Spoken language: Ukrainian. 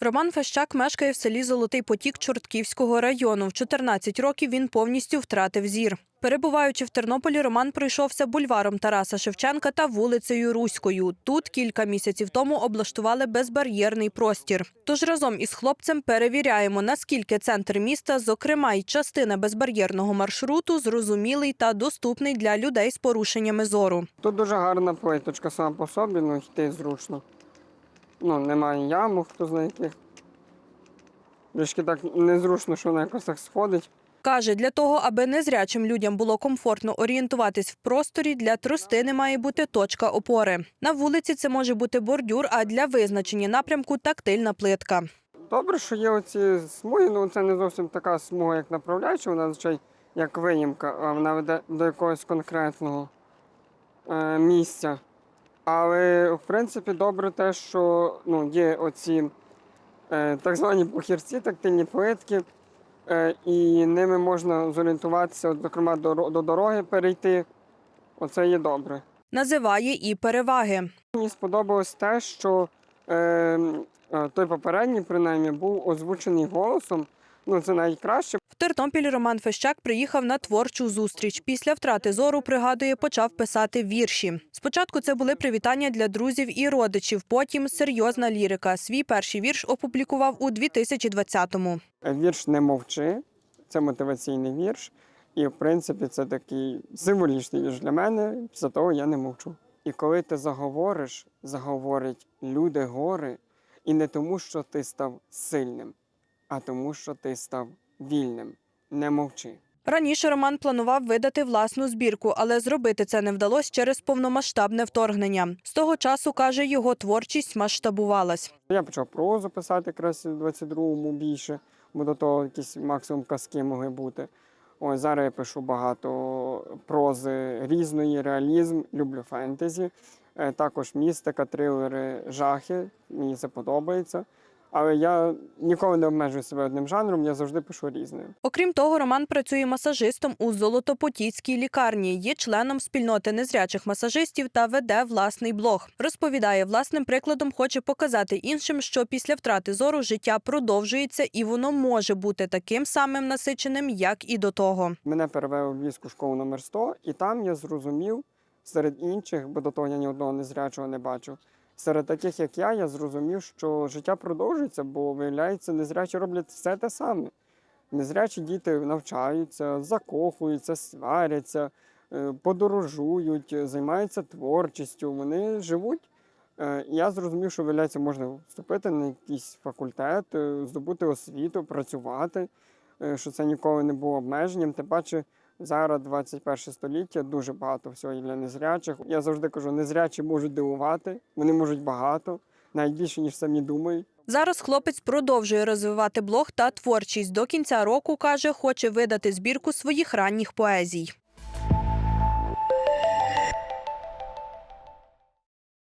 Роман Фещак мешкає в селі Золотий Потік Чортківського району. В 14 років він повністю втратив зір. Перебуваючи в Тернополі, Роман пройшовся бульваром Тараса Шевченка та вулицею Руською. Тут кілька місяців тому облаштували безбар'єрний простір. Тож разом із хлопцем перевіряємо, наскільки центр міста, зокрема й частина безбар'єрного маршруту, зрозумілий та доступний для людей з порушеннями зору. Тут дуже гарна плиточка сама по собі, ну йти зручно. Ну, немає ямок, хто знає яких. Трішки так незручно, що вона якось так сходить. Каже, для того, аби незрячим людям було комфортно орієнтуватись в просторі, для тростини має бути точка опори. На вулиці це може бути бордюр, а для визначення напрямку тактильна плитка. Добре, що є оці смуги, ну це не зовсім така смуга, як направляюча, вона звичай як виїмка, а вона веде до якогось конкретного е, місця. Але в принципі добре те, що ну, є оці е, так звані похірці, тактильні плитки, е, і ними можна зорієнтуватися, от, зокрема, до, до дороги перейти. Оце є добре. Називає і переваги. Мені сподобалось те, що е, е, той попередній, принаймні, був озвучений голосом. Ну, це найкраще. В Тернопіль Роман Фещак приїхав на творчу зустріч. Після втрати зору, пригадує, почав писати вірші. Спочатку це були привітання для друзів і родичів, потім серйозна лірика. Свій перший вірш опублікував у 2020-му. Е, Вірш не мовчи, це мотиваційний вірш. І, в принципі, це такий символічний вірш для мене. Після того я не мовчу. І коли ти заговориш, заговорять люди гори, і не тому, що ти став сильним, а тому, що ти став вільним. Не мовчи. Раніше Роман планував видати власну збірку, але зробити це не вдалося через повномасштабне вторгнення. З того часу, каже, його творчість масштабувалась. Я почав прозу писати якраз у 22-му більше, бо до того якісь максимум казки могли бути. Ось зараз я пишу багато прози різної, реалізм, люблю фентезі, е, також містика, трилери, жахи. Мені це подобається. Але я ніколи не обмежую себе одним жанром, я завжди пишу різне. Окрім того, Роман працює масажистом у Золотопотіцькій лікарні, є членом спільноти незрячих масажистів та веде власний блог. Розповідає, власним прикладом хоче показати іншим, що після втрати зору життя продовжується і воно може бути таким самим насиченим, як і до того. Мене перевели в Львівську школу номер 100, і там я зрозумів серед інших, бо до того я ні одного незрячого не бачив. Серед таких, як я, я зрозумів, що життя продовжується, бо виявляється, незрячі роблять все те саме. Незрячі діти навчаються, закохуються, сваряться, е, подорожують, займаються творчістю, вони живуть. Е, Я зрозумів, що виявляється, можна вступити на якийсь факультет, е, здобути освіту, працювати, що це ніколи не було обмеженням. Тим паче зараз 21 століття, дуже багато всього для незрячих. Я завжди кажу, незрячі можуть дивувати, вони можуть багато, навіть більше, ніж самі думають. Зараз хлопець продовжує розвивати блог та творчість. До кінця року каже, хоче видати збірку своїх ранніх поезій.